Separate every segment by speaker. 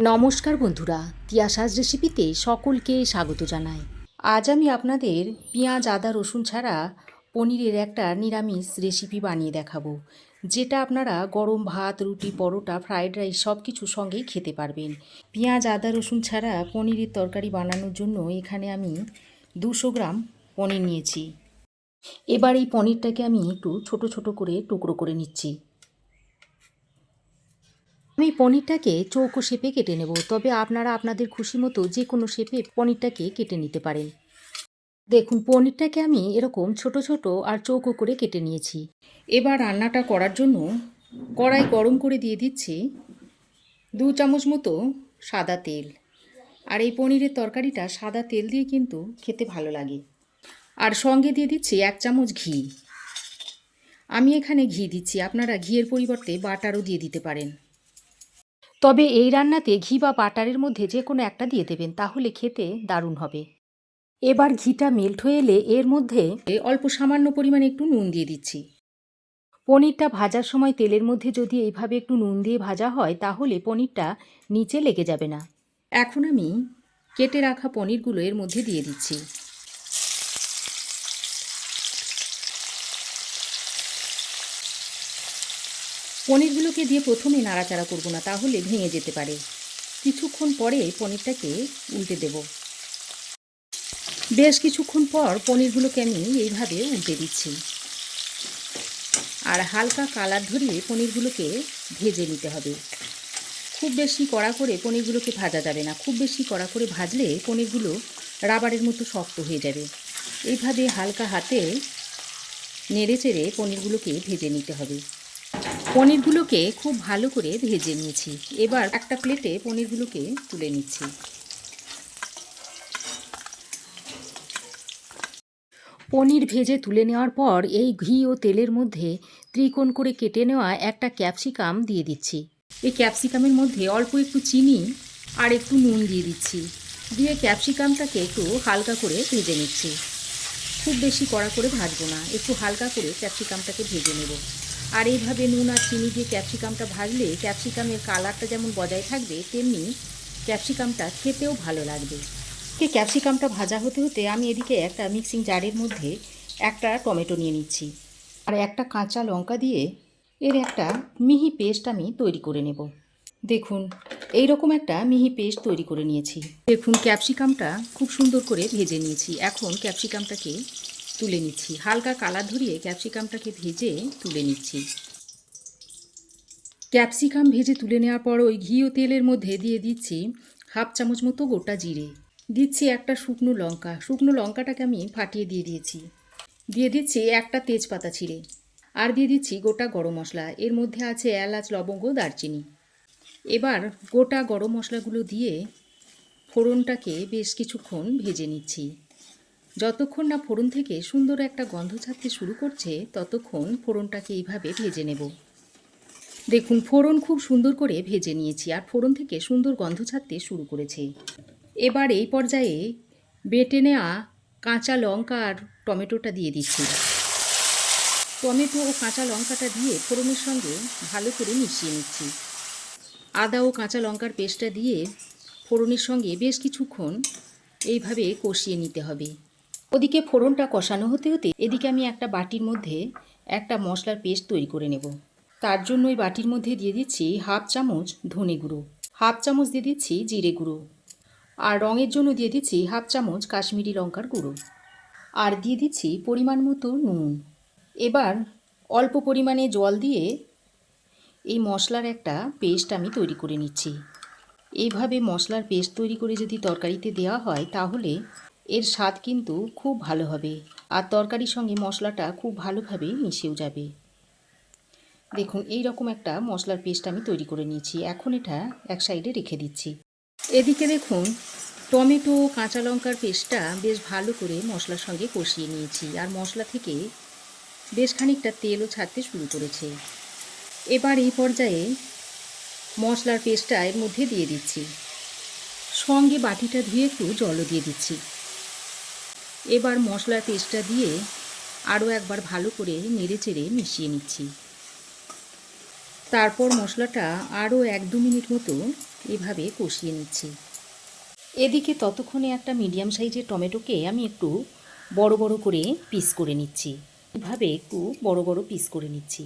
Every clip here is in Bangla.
Speaker 1: নমস্কার বন্ধুরা, তিয়াশাস রেসিপিতে সকলকে স্বাগত জানাই। আজ আমি আপনাদের পেঁয়াজ, আদা, রসুন ছাড়া পনিরের একটা নিরামিষ রেসিপি বানিয়ে দেখাবো, যেটা আপনারা গরম ভাত, রুটি, পরোটা, ফ্রাইড রাইস সব কিছুর সঙ্গেই খেতে পারবেন। পেঁয়াজ, আদা, রসুন ছাড়া পনিরের তরকারি বানানোর জন্য এখানে আমি দুশো গ্রাম পনির নিয়েছি। এবার এই পনিরটাকে আমি একটু ছোট ছোট করে টুকরো করে নিচ্ছি। আমি পনিরটাকে চৌকো শেপে কেটে নেব। তবে আপনারা আপনাদের খুশি মতো যে কোনো শেপে পনিরটাকে কেটে নিতে পারেন। দেখুন, পনিরটাকে আমি এরকম ছোট ছোট আর চৌকো করে কেটে নিয়েছি। এবার রান্নাটা করার জন্য কড়াই গরম করে দিয়ে দিচ্ছি দু চামচ মতো সাদা তেল। আর এই পনিরের তরকারিটা সাদা তেল দিয়ে কিন্তু খেতে ভালো লাগে। আর সঙ্গে দিয়ে দিচ্ছি এক চামচ ঘি। আমি এখানে ঘি দিচ্ছি। আপনারা ঘিয়ের পরিবর্তে বাটারও দিয়ে দিতে পারেন। তবে এই রান্নাতে ঘি বা বাটারের মধ্যে যে কোনো একটা দিয়ে দেবেন, তাহলে খেতে দারুণ হবে। এবার ঘিটা মেল্ট হয়ে এলে এর মধ্যে অল্প সামান্য পরিমাণে একটু নুন দিয়ে দিচ্ছি। পনিরটা ভাজার সময় তেলের মধ্যে যদি এইভাবে একটু নুন দিয়ে ভাজা হয়, তাহলে পনিরটা নিচে লেগে যাবে না। এখন আমি কেটে রাখা পনিরগুলো এর মধ্যে দিয়ে দিচ্ছি। পনিরগুলোকে দিয়ে প্রথমে নাড়াচাড়া করব না, তাহলে ভেঙে যেতে পারে। কিছুক্ষণ পরে পনিরটাকে উল্টে দেব। বেশ কিছুক্ষণ পর পনিরগুলোকে আমি এইভাবে উল্টে দিচ্ছি। আর হালকা কালার ধরিয়ে পনিরগুলোকে ভেজে নিতে হবে। খুব বেশি কড়া করে পনিরগুলোকে ভাজা যাবে না। খুব বেশি কড়া করে ভাজলে পনিরগুলো রাবারের মতো শক্ত হয়ে যাবে। এইভাবে হালকা হাতে নেড়ে চেড়ে পনিরগুলোকে ভেজে নিতে হবে। পনিরগুলোকে খুব ভালো করে ভেজে নিয়েছি। এবার একটা প্লেটে পনিরগুলোকে তুলে নিচ্ছি। পনির ভেজে তুলে নেওয়ার পর এই ঘি ও তেলের মধ্যে ত্রিকোণ করে কেটে নেওয়া একটা ক্যাপসিকাম দিয়ে দিচ্ছি। এই ক্যাপসিকামের মধ্যে অল্প একটু চিনি আর একটু নুন দিয়ে দিচ্ছি। দিয়ে ক্যাপসিকামটাকে একটু হালকা করে ভেজে নিচ্ছি। খুব বেশি কড়া করে ভাজবো না, একটু হালকা করে ক্যাপসিকামটাকে ভেজে নেব। আর এইভাবে নুন আর চিনি দিয়ে ক্যাপসিকামটা ভাজলে ক্যাপসিকামের কালারটা যেমন বজায় থাকবে, তেমনি ক্যাপসিকামটা খেতেও ভালো লাগবে। ক্যাপসিকামটা ভাজা হতে হতে আমি এদিকে একটা মিক্সিং জারের মধ্যে একটা টমেটো নিয়ে নিচ্ছি। আর একটা কাঁচা লঙ্কা দিয়ে এর একটা মিহি পেস্ট আমি তৈরি করে নেব। দেখুন এই রকম একটা মিহি পেস্ট তৈরি করে নিয়েছি। দেখুন, ক্যাপসিকামটা খুব সুন্দর করে ভেজে নিয়েছি। এখন ক্যাপসিকামটাকে তুলে নিচ্ছি। হালকা কালার ধরিয়ে ক্যাপসিকামটাকে ভেজে তুলে নিচ্ছি। ক্যাপসিকাম ভেজে তুলে নেওয়ার পর ওই ঘি ও তেলের মধ্যে দিয়ে দিচ্ছি হাফ চামচ মতো গোটা জিরে। দিচ্ছি একটা শুকনো লঙ্কা। শুকনো লঙ্কাটাকে আমি ফাটিয়ে দিয়ে দিয়েছি। দিয়ে দিচ্ছি একটা তেজপাতা ছিঁড়ে। আর দিয়ে দিচ্ছি গোটা গরম মশলা। এর মধ্যে আছে এলাচ, লবঙ্গ, দারচিনি। এবার গোটা গরম মশলাগুলো দিয়ে ফোড়নটাকে বেশ কিছুক্ষণ ভেজে নিচ্ছি। যতক্ষণ না ফোড়ন থেকে সুন্দর একটা গন্ধ ছাড়তে শুরু করছে, ততক্ষণ ফোড়নটাকে এইভাবে ভেজে নেব। দেখুন, ফোড়ন খুব সুন্দর করে ভেজে নিয়েছি আর ফোড়ন থেকে সুন্দর গন্ধ ছাড়তে শুরু করেছে। এবার এই পর্যায়ে বেটে নেওয়া কাঁচা লঙ্কা আর টমেটোটা দিয়ে দিচ্ছি। টমেটো ও কাঁচা লঙ্কাটা দিয়ে ফোড়নের সঙ্গে ভালো করে মিশিয়ে নিচ্ছি। আদা ও কাঁচা লঙ্কার পেস্টটা দিয়ে ফোড়নের সঙ্গে বেশ কিছুক্ষণ এইভাবে কষিয়ে নিতে হবে। ওদিকে ফোড়নটা কষানো হতে হতে এদিকে আমি একটা বাটির মধ্যে একটা মশলার পেস্ট তৈরি করে নেব। তার জন্য ওই বাটির মধ্যে দিয়ে দিচ্ছি হাফ চামচ ধনে গুঁড়ো, হাফ চামচ দিয়ে দিচ্ছি জিরে গুঁড়ো আর রঙের জন্য দিয়ে দিচ্ছি হাফ চামচ কাশ্মীরি লঙ্কার গুঁড়ো আর দিয়ে দিচ্ছি পরিমাণ মতো নুন। এবার অল্প পরিমাণে জল দিয়ে এই মশলার একটা পেস্ট আমি তৈরি করে নিচ্ছি। এইভাবে মশলার পেস্ট তৈরি করে যদি তরকারিতে দেওয়া হয় তাহলে এর স্বাদ কিন্তু খুব ভালো হবে আর তরকারির সঙ্গে মশলাটা খুব ভালোভাবে মিশেও যাবে। দেখুন এই রকম একটা মশলার পেস্ট আমি তৈরি করে নিয়েছি। এখন এটা এক সাইডে রেখে দিচ্ছি। এদিকে দেখুন, টমেটো, কাঁচা লঙ্কার পেস্টটা বেশ ভালো করে মশলার সঙ্গে কষিয়ে নিয়েছি আর মশলা থেকে বেশ খানিকটা তেলও ছাড়তে শুরু করেছে। এবার এই পর্যায়ে মশলার পেস্টটা এর মধ্যে দিয়ে দিচ্ছি। সঙ্গে বাটিটা ধুয়ে একটু জলও দিয়ে দিচ্ছি। এবার মশলার পেস্টটা দিয়ে আরও একবার ভালো করে নেড়ে চেড়ে মিশিয়ে নিচ্ছি। তারপর মশলাটা আরও এক দু মিনিট মতো এভাবে কষিয়ে নিচ্ছি। এদিকে ততক্ষণে একটা মিডিয়াম সাইজের টমেটোকে আমি একটু বড় বড় করে পিস করে নিচ্ছি। এভাবে একটু বড় বড় পিস করে নিচ্ছি।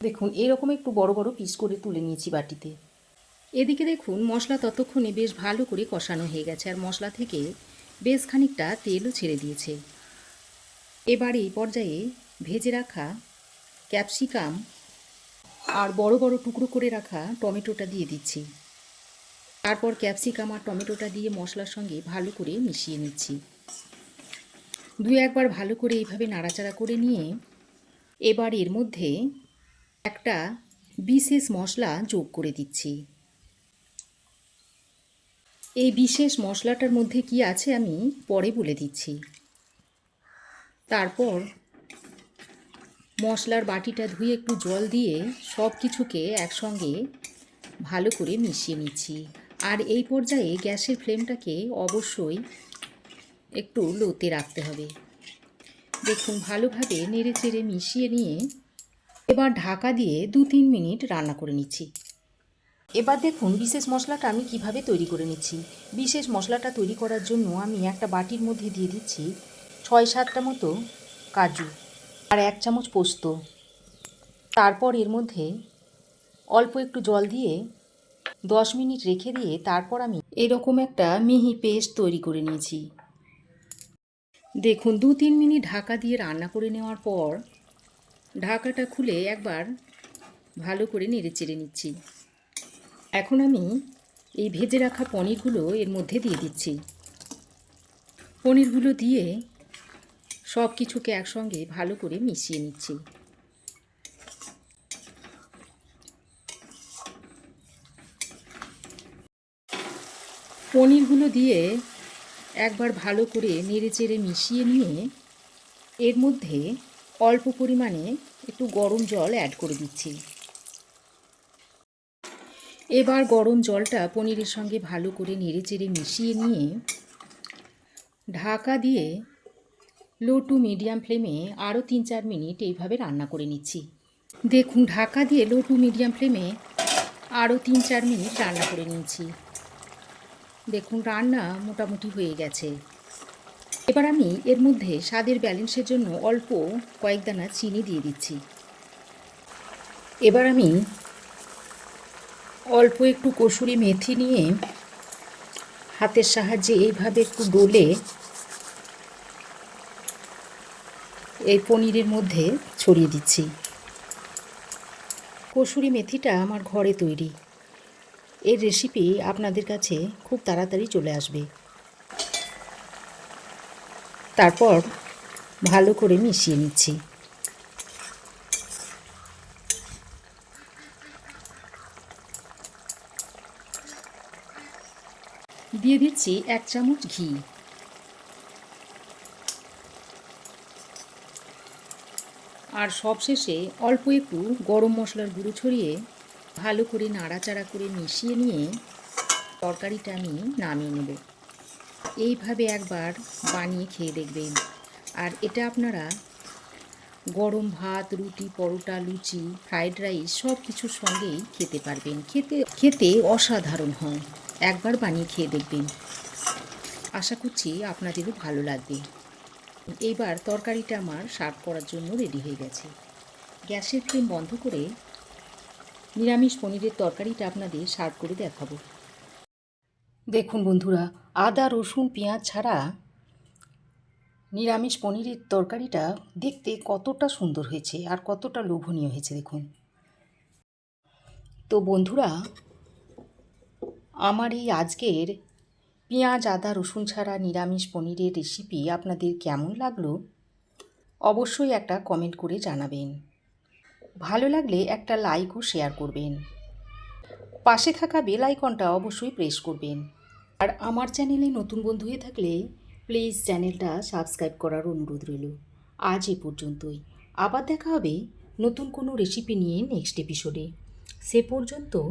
Speaker 1: দেখুন, এরকম একটু বড় বড় পিস করে তুলে নিয়েছি বাটিতে। এদিকে দেখুন, মশলা ততক্ষণে বেশ ভালো করে কষানো হয়ে গেছে আর মশলা থেকে বেশ খানিকটা তেলও ছেড়ে দিয়েছে। এবার এই পর্যায়ে ভেজে রাখা ক্যাপসিকাম আর বড় বড় টুকরো করে রাখা টমেটোটা দিয়ে দিচ্ছি। তারপর ক্যাপসিকাম আর টমেটোটা দিয়ে মশলার সঙ্গে ভালো করে মিশিয়ে নিচ্ছি। দু একবার ভালো করে এইভাবে নাড়াচাড়া করে নিয়ে এবার এর মধ্যে একটা বিশেষ মশলা যোগ করে দিচ্ছি। এই বিশেষ মশলাটার মধ্যে কি আছে আমি পরে বলে দিচ্ছি। তারপর মশলার বাটিটা ধুয়ে একটু জল দিয়ে সব কিছুকে একসঙ্গে ভালো করে মিশিয়ে নিচ্ছি। আর এই পর্যায়ে গ্যাসের ফ্লেমটাকে অবশ্যই একটু লোতে রাখতে হবে। দেখুন, ভালোভাবে নেড়ে চেড়ে মিশিয়ে নিয়ে এবার ঢাকা দিয়ে দু তিন মিনিট রান্না করে নিচ্ছি। এবার দেখুন বিশেষ মশলাটা আমি কীভাবে তৈরি করে নিচ্ছি। বিশেষ মশলাটা তৈরি করার জন্য আমি একটা বাটির মধ্যে দিয়ে দিচ্ছি ছয় সাতটা মতো কাজু আর এক চামচ পোস্ত। তারপর এর মধ্যে অল্প একটু জল দিয়ে দশ মিনিট রেখে দিয়ে তারপর আমি এরকম একটা মিহি পেস্ট তৈরি করে নিয়েছি। দেখুন দু তিন মিনিট ঢাকা দিয়ে রান্না করে নেওয়ার পর ঢাকাটা খুলে একবার ভালো করে নেড়ে চেড়ে নিচ্ছি। এখন আমি এই ভেজে রাখা পনিরগুলো এর মধ্যে দিয়ে দিচ্ছি। পনিরগুলো দিয়ে সব কিছুকে একসঙ্গে ভালো করে মিশিয়ে নিচ্ছি। পনিরগুলো দিয়ে একবার ভালো করে নেড়ে চেড়ে মিশিয়ে নিয়ে এর মধ্যে অল্প পরিমাণে একটু গরম জল অ্যাড করে দিচ্ছি। এবার গরম জলটা পনিরের সঙ্গে ভালো করে নেড়ে চেড়ে মিশিয়ে নিয়ে ঢাকা দিয়ে লো টু মিডিয়াম ফ্লেমে আরও তিন চার মিনিট এইভাবে রান্না করে নিচ্ছি। দেখুন, ঢাকা দিয়ে লো টু মিডিয়াম ফ্লেমে আরও তিন চার মিনিট রান্না করে নিয়েছি দেখুন, রান্না মোটামুটি হয়ে গেছে। এবার আমি এর মধ্যে স্বাদের ব্যালেন্সের জন্য অল্প কয়েক দানা চিনি দিয়ে দিচ্ছি। এবার আমি অল্প একটু কসুরি মেথি নিয়ে হাতের সাহায্যে এইভাবে একটু ডলে এই পনিরের মধ্যে ছড়িয়ে দিচ্ছি। কসুরি মেথিটা আমার ঘরে তৈরি। এর রেসিপি আপনাদের কাছে খুব তাড়াতাড়ি চলে আসবে। তারপর ভালো করে মিশিয়ে নিচ্ছি। দিয়ে দিচ্ছি এক চামচ ঘি। আর সবশেষে অল্প একটু গরম মশলার গুঁড়ো ছড়িয়ে ভালো করে নাড়াচাড়া করে মিশিয়ে নিয়ে তরকারিটা আমি নামিয়ে নেব। এইভাবে একবার বানিয়ে খেয়ে দেখবেন। আর এটা আপনারা গরম ভাত, রুটি, পরোটা, লুচি, ফ্রাইড রাইস সব কিছুর সঙ্গেই খেতে পারবেন। খেতে খেতে অসাধারণ হয়। একবার বানিয়ে খেয়ে দেখবেন। আশা করছি আপনাদেরও ভালো লাগবে। এইবার তরকারিটা আমার সার্ভ করার জন্য রেডি হয়ে গেছে। গ্যাসের ফ্লেম বন্ধ করে নিরামিষ পনিরের তরকারিটা আপনাদের সার্ভ করে দেখাবো। দেখুন বন্ধুরা, আদা, রসুন, পেঁয়াজ ছাড়া নিরামিষ পনিরের তরকারিটা দেখতে কতটা সুন্দর হয়েছে আর কতটা লোভনীয় হয়েছে দেখুন। তো বন্ধুরা আমার এই আজকের পেঁয়াজ, আদা, রসুন ছাড়া নিরামিষ পনিরের রেসিপি আপনাদের কেমন লাগল? অবশ্যই একটা কমেন্ট করে জানাবেন। ভালো লাগলে একটা লাইক ও শেয়ার করবেন। পাশে থাকা বেল আইকনটা অবশ্যই প্রেস করবেন। আর আমার চ্যানেলে নতুন বন্ধু হয়ে থাকলে প্লিজ চ্যানেলটা সাবস্ক্রাইব করার অনুরোধ রইল। আজ এ পর্যন্তই। আবার দেখা হবে নতুন কোনো রেসিপি নিয়ে নেক্সট এপিসোডে সে পর্যন্ত